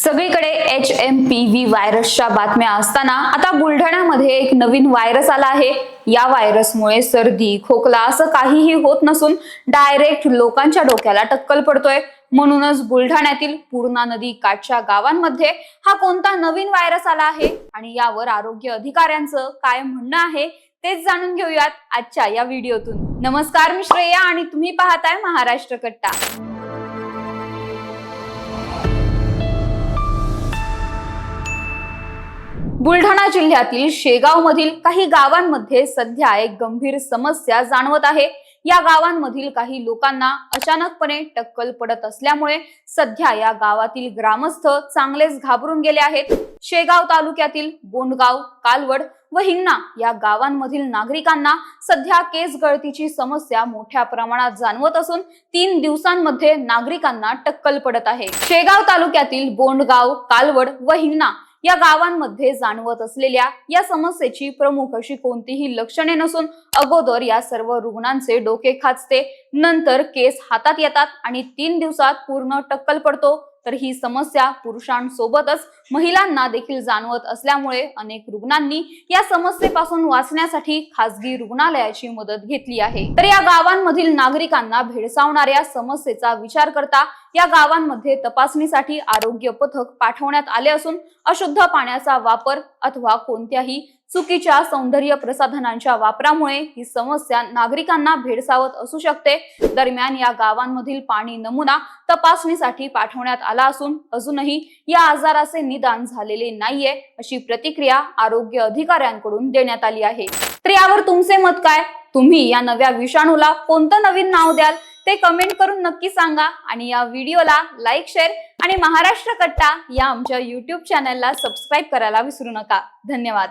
सगळीकडे H M P V व्हायरसच्या बातम्या असताना आता बुलढाण्यामध्ये एक नवीन व्हायरस आला आहे. या व्हायरसमुळे सर्दी खोकला असं काहीही होत नसून डायरेक्ट लोकांच्या डोक्याला टक्कल पडतोय. म्हणूनच बुलढाण्यातील पूर्णा नदी काठच्या गावांमध्ये हा कोणता नवीन व्हायरस आला आहे आणि यावर आरोग्य अधिकाऱ्यांचं काय म्हणणं आहे तेच जाणून घेऊयात आजच्या या व्हिडिओतून नमस्कार मी श्रेया आणि तुम्ही पाहताय महाराष्ट्र कट्टा. बुलढाणा जिल्ह्यातील शेगाव मधील काही गावांमध्ये सध्या एक गंभीर समस्या जाणवत आहे. या गावांमधील काही लोकांना अचानकपणे टक्कल पडत असल्यामुळे सध्या या गावातील ग्रामस्थ चांगलेच घाबरून गेले आहेत. शेगाव तालुक्यातील बोंडगाव कालवड व हिंगणा या गावांमधील नागरिकांना सध्या केस गळतीची समस्या मोठ्या प्रमाणात जाणवत असून तीन दिवसांमध्ये नागरिकांना टक्कल पडत आहे. शेगाव तालुक्यातील बोंडगाव कालवड व हिंगणा या गावांमध्ये जाणवत असलेल्या या समस्येची प्रमुख अशी कोणतीही लक्षणे नसून अगोदर या सर्व रुग्णांचे डोके खाचते. नंतर केस हातात येतात आणि तीन दिवसात पूर्ण टक्कल पडतो. तर ही समस्या पुरुषांसोबतच महिलांना देखील जाणवत असल्यामुळे अनेक रुग्णांनी या समस्येपासून वाचण्यासाठी खासगी रुग्णालयाची मदत घेतली आहे. तर या गावांमधील नागरिकांना भेडसावणाऱ्या समस्येचा विचार करता या गावांमध्ये तपासणीसाठी आरोग्य पथक पाठवण्यात आले असून अशुद्ध पाण्याचा वापर अथवा कोणत्याही चुकीच्या सौंदर्य प्रसाधनांच्या वापरामुळे ही समस्या नागरिकांना भेडसावत असू शकते. दरम्यान या गावांमधील पाणी नमुना तपासणीसाठी पाठवण्यात आला असून अजूनही या आजाराचे निदान झालेले नाहीये अशी प्रतिक्रिया आरोग्य अधिकाऱ्यांकडून देण्यात आली आहे. तर यावर तुमचे मत काय? तुम्ही या नव्या विषाणूला कोणतं नवीन नाव द्याल? ते कमेंट करून नक्की सांगा आणि या व्हिडिओला लाईक शेअर आणि महाराष्ट्र कट्टा या आमच्या युट्यूब चॅनलला सबस्क्राईब करायला विसरू नका. धन्यवाद.